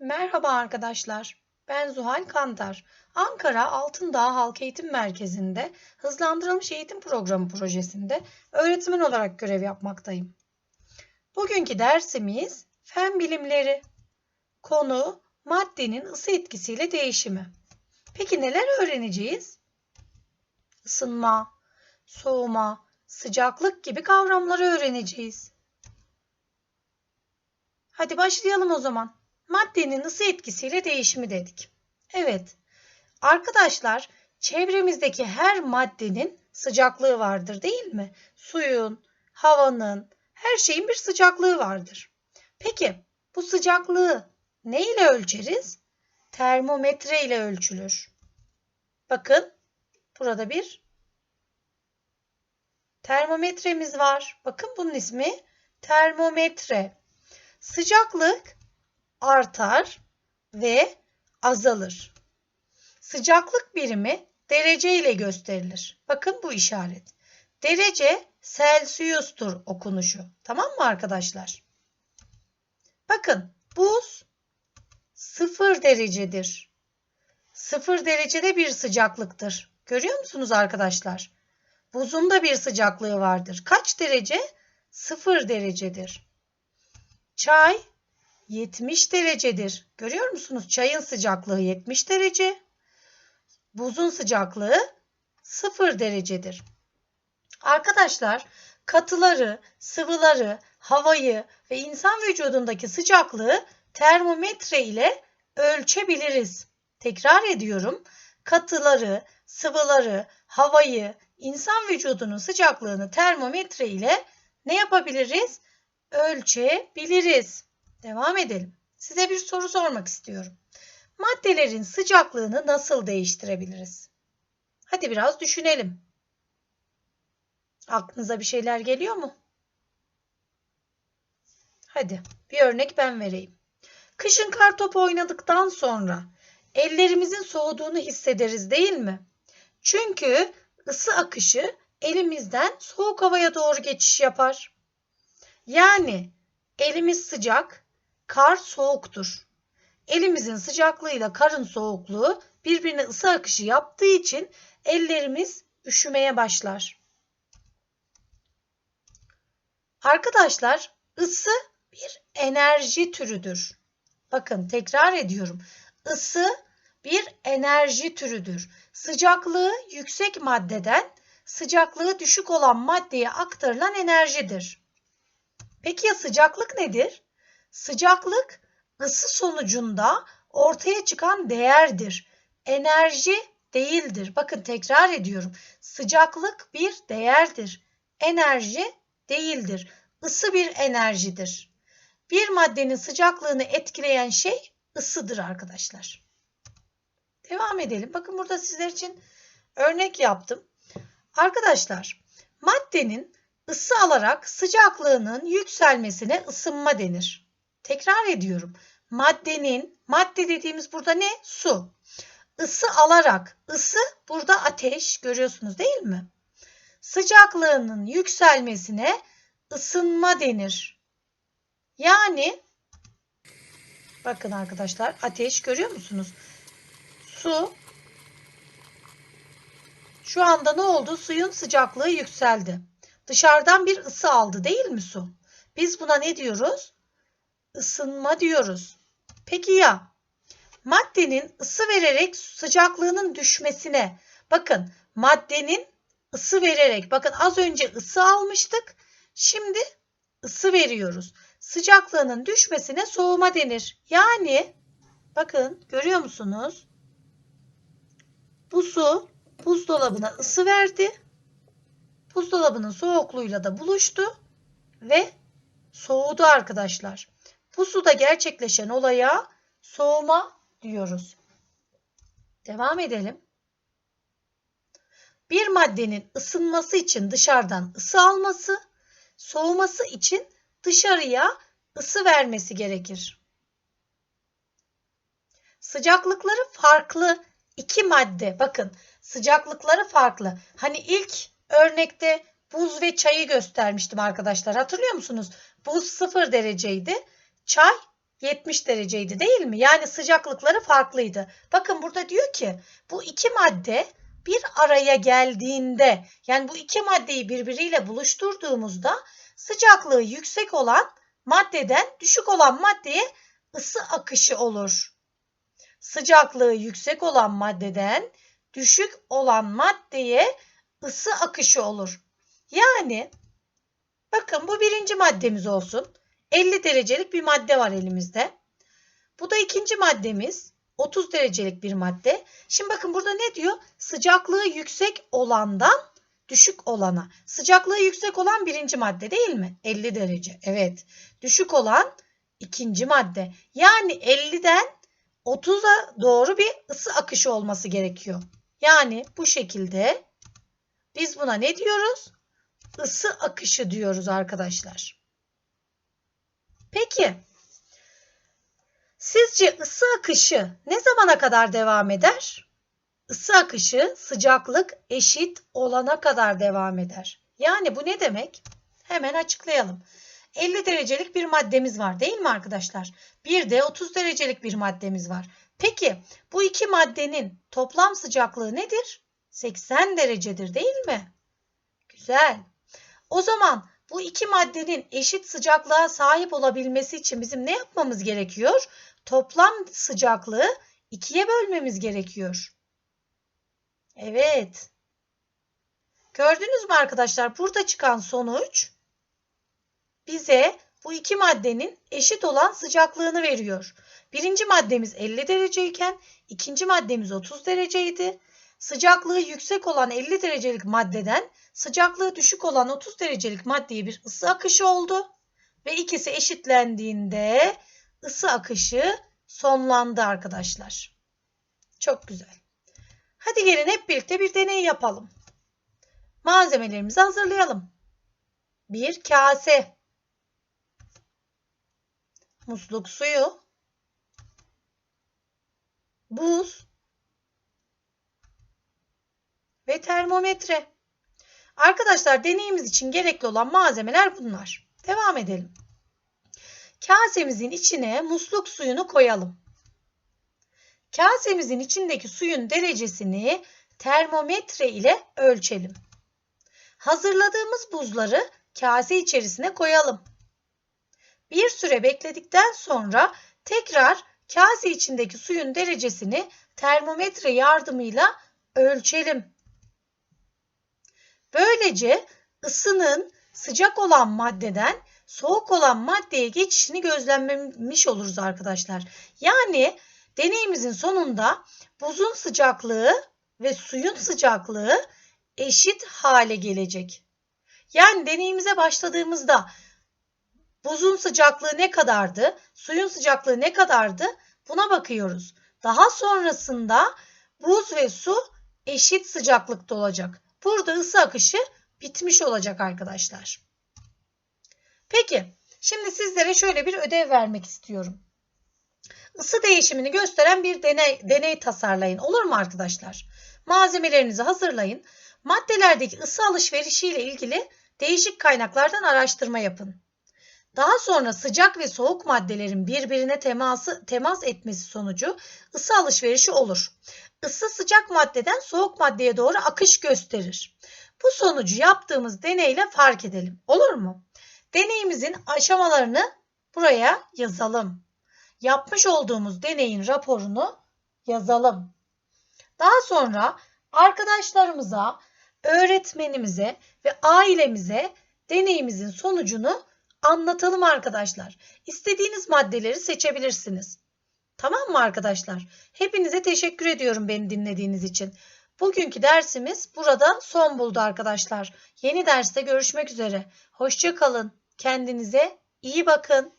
Merhaba arkadaşlar. Ben Zuhal Kantar. Ankara Altındağ Halk Eğitim Merkezi'nde Hızlandırılmış Eğitim Programı projesinde öğretmen olarak görev yapmaktayım. Bugünkü dersimiz fen bilimleri. Konu maddenin ısı etkisiyle değişimi. Peki neler öğreneceğiz? Isınma, soğuma, sıcaklık gibi kavramları öğreneceğiz. Hadi başlayalım o zaman. Maddenin ısı etkisiyle değişimi dedik. Evet. Arkadaşlar, çevremizdeki her maddenin sıcaklığı vardır değil mi? Suyun, havanın, her şeyin bir sıcaklığı vardır. Peki, bu sıcaklığı ne ile ölçeriz? Termometre ile ölçülür. Bakın, burada bir termometremiz var. Bakın bunun ismi termometre. Sıcaklık artar ve azalır. Sıcaklık birimi derece ile gösterilir. Bakın bu işaret. Derece Celsius'tur okunuşu. Tamam mı arkadaşlar? Bakın buz 0 derecedir. 0 derecede bir sıcaklıktır. Görüyor musunuz arkadaşlar? Buzun da bir sıcaklığı vardır. Kaç derece? 0 derecedir. Çay 70 derecedir. Görüyor musunuz? Çayın sıcaklığı 70 derece. Buzun sıcaklığı 0 derecedir. Arkadaşlar katıları, sıvıları, havayı ve insan vücudundaki sıcaklığı termometre ile ölçebiliriz. Tekrar ediyorum. Katıları, sıvıları, havayı, insan vücudunun sıcaklığını termometre ile ne yapabiliriz? Ölçebiliriz. Devam edelim. Size bir soru sormak istiyorum. Maddelerin sıcaklığını nasıl değiştirebiliriz? Hadi biraz düşünelim. Aklınıza bir şeyler geliyor mu? Hadi bir örnek ben vereyim. Kışın kar topu oynadıktan sonra ellerimizin soğuduğunu hissederiz değil mi? Çünkü ısı akışı elimizden soğuk havaya doğru geçiş yapar. Yani elimiz sıcak, kar soğuktur. Elimizin sıcaklığıyla karın soğukluğu birbirine ısı akışı yaptığı için ellerimiz üşümeye başlar. Arkadaşlar ısı bir enerji türüdür. Bakın tekrar ediyorum. Isı bir enerji türüdür. Sıcaklığı yüksek maddeden sıcaklığı düşük olan maddeye aktarılan enerjidir. Peki ya sıcaklık nedir? Sıcaklık ısı sonucunda ortaya çıkan değerdir. Enerji değildir. Bakın tekrar ediyorum. Sıcaklık bir değerdir. Enerji değildir. Isı bir enerjidir. Bir maddenin sıcaklığını etkileyen şey ısıdır arkadaşlar. Devam edelim. Bakın burada sizler için örnek yaptım. Arkadaşlar maddenin ısı alarak sıcaklığının yükselmesine ısınma denir. Tekrar ediyorum. Maddenin, madde dediğimiz burada ne? Su. Isı alarak, ısı burada ateş görüyorsunuz değil mi? Sıcaklığının yükselmesine ısınma denir. Yani bakın arkadaşlar ateş görüyor musunuz? Su şu anda ne oldu? Suyun sıcaklığı yükseldi. Dışarıdan bir ısı aldı değil mi su? Biz buna ne diyoruz? Isınma diyoruz. Peki ya maddenin ısı vererek sıcaklığının düşmesine bakın maddenin ısı vererek bakın az önce ısı almıştık. Şimdi ısı veriyoruz. Sıcaklığının düşmesine soğuma denir. Yani bakın görüyor musunuz? Bu su buzdolabına ısı verdi buzdolabının soğukluğuyla da buluştu ve soğudu arkadaşlar. Bu suda gerçekleşen olaya soğuma diyoruz. Devam edelim. Bir maddenin ısınması için dışarıdan ısı alması, soğuması için dışarıya ısı vermesi gerekir. Sıcaklıkları farklı iki madde. Bakın sıcaklıkları farklı. Hani ilk örnekte buz ve çayı göstermiştim arkadaşlar. Hatırlıyor musunuz? Buz 0 dereceydi. Çay 70 dereceydi değil mi? Yani sıcaklıkları farklıydı. Bakın burada diyor ki bu iki madde bir araya geldiğinde yani bu iki maddeyi birbiriyle buluşturduğumuzda sıcaklığı yüksek olan maddeden düşük olan maddeye ısı akışı olur. Sıcaklığı yüksek olan maddeden düşük olan maddeye ısı akışı olur. Yani bakın bu birinci maddemiz olsun. 50 derecelik bir madde var elimizde. Bu da ikinci maddemiz. 30 derecelik bir madde. Şimdi bakın burada ne diyor? Sıcaklığı yüksek olandan düşük olana. Sıcaklığı yüksek olan birinci madde değil mi? 50 derece. Evet. Düşük olan ikinci madde. Yani 50'den 30'a doğru bir ısı akışı olması gerekiyor. Yani bu şekilde biz buna ne diyoruz? Isı akışı diyoruz arkadaşlar. Peki sizce ısı akışı ne zamana kadar devam eder? Isı akışı sıcaklık eşit olana kadar devam eder. Yani bu ne demek? Hemen açıklayalım. 50 derecelik bir maddemiz var değil mi arkadaşlar? Bir de 30 derecelik bir maddemiz var. Peki bu iki maddenin toplam sıcaklığı nedir? 80 derecedir değil mi? Güzel. O zaman bu iki maddenin eşit sıcaklığa sahip olabilmesi için bizim ne yapmamız gerekiyor? Toplam sıcaklığı ikiye bölmemiz gerekiyor. Evet. Gördünüz mü arkadaşlar? Burada çıkan sonuç bize bu iki maddenin eşit olan sıcaklığını veriyor. Birinci maddemiz 50 dereceyken ikinci maddemiz 30 dereceydi. Sıcaklığı yüksek olan 50 derecelik maddeden sıcaklığı düşük olan 30 derecelik maddeye bir ısı akışı oldu. Ve ikisi eşitlendiğinde ısı akışı sonlandı arkadaşlar. Çok güzel. Hadi gelin hep birlikte bir deney yapalım. Malzemelerimizi hazırlayalım. Bir kase, musluk suyu, buz ve termometre. Arkadaşlar deneyimiz için gerekli olan malzemeler bunlar. Devam edelim. Kasemizin içine musluk suyunu koyalım. Kasemizin içindeki suyun derecesini termometre ile ölçelim. Hazırladığımız buzları kase içerisine koyalım. Bir süre bekledikten sonra tekrar kase içindeki suyun derecesini termometre yardımıyla ölçelim. Böylece ısının sıcak olan maddeden soğuk olan maddeye geçişini gözlemlemiş oluruz arkadaşlar. Yani deneyimizin sonunda buzun sıcaklığı ve suyun sıcaklığı eşit hale gelecek. Yani deneyimize başladığımızda buzun sıcaklığı ne kadardı, suyun sıcaklığı ne kadardı buna bakıyoruz. Daha sonrasında buz ve su eşit sıcaklıkta olacak. Burada ısı akışı bitmiş olacak arkadaşlar. Peki şimdi sizlere şöyle bir ödev vermek istiyorum. Isı değişimini gösteren bir deney, deney tasarlayın. Olur mu arkadaşlar? Malzemelerinizi hazırlayın. Maddelerdeki ısı alışverişi ile ilgili değişik kaynaklardan araştırma yapın. Daha sonra sıcak ve soğuk maddelerin birbirine teması, temas etmesi sonucu ısı alışverişi olur. Isı sıcak maddeden soğuk maddeye doğru akış gösterir. Bu sonucu yaptığımız deneyle fark edelim. Olur mu? Deneyimizin aşamalarını buraya yazalım. Yapmış olduğumuz deneyin raporunu yazalım. Daha sonra arkadaşlarımıza, öğretmenimize ve ailemize deneyimizin sonucunu anlatalım arkadaşlar. İstediğiniz maddeleri seçebilirsiniz. Tamam mı arkadaşlar? Hepinize teşekkür ediyorum beni dinlediğiniz için. Bugünkü dersimiz burada son buldu arkadaşlar. Yeni derste görüşmek üzere. Hoşça kalın. Kendinize iyi bakın.